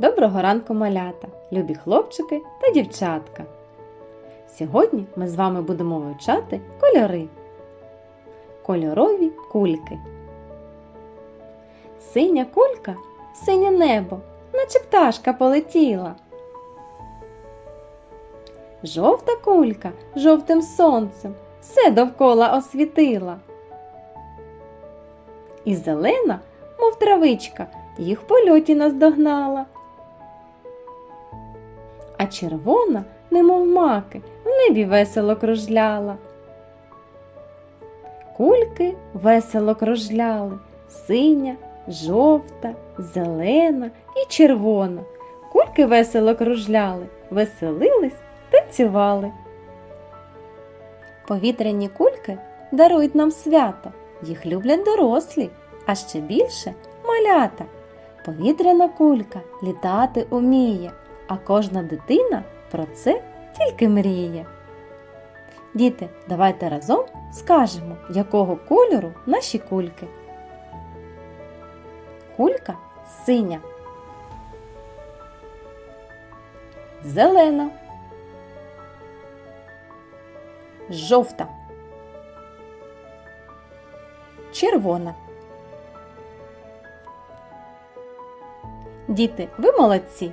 Доброго ранку, малята, любі хлопчики та дівчатка. Сьогодні ми з вами будемо вивчати кольори. Кольорові кульки. Синя кулька синє небо, наче пташка полетіла. Жовта кулька жовтим сонцем все довкола освітила. І зелена, мов травичка, їх польоті наздогнала. А червона, немов маки, в небі весело кружляла. Кульки весело кружляли, синя, жовта, зелена і червона. Кульки весело кружляли, веселились, танцювали. Повітряні кульки дарують нам свято. Їх люблять дорослі, а ще більше малята. Повітряна кулька літати уміє, а кожна дитина про це тільки мріє. Діти, давайте разом скажемо, якого кольору наші кульки. Кулька синя. Зелена. Жовта. Червона. Діти, ви молодці!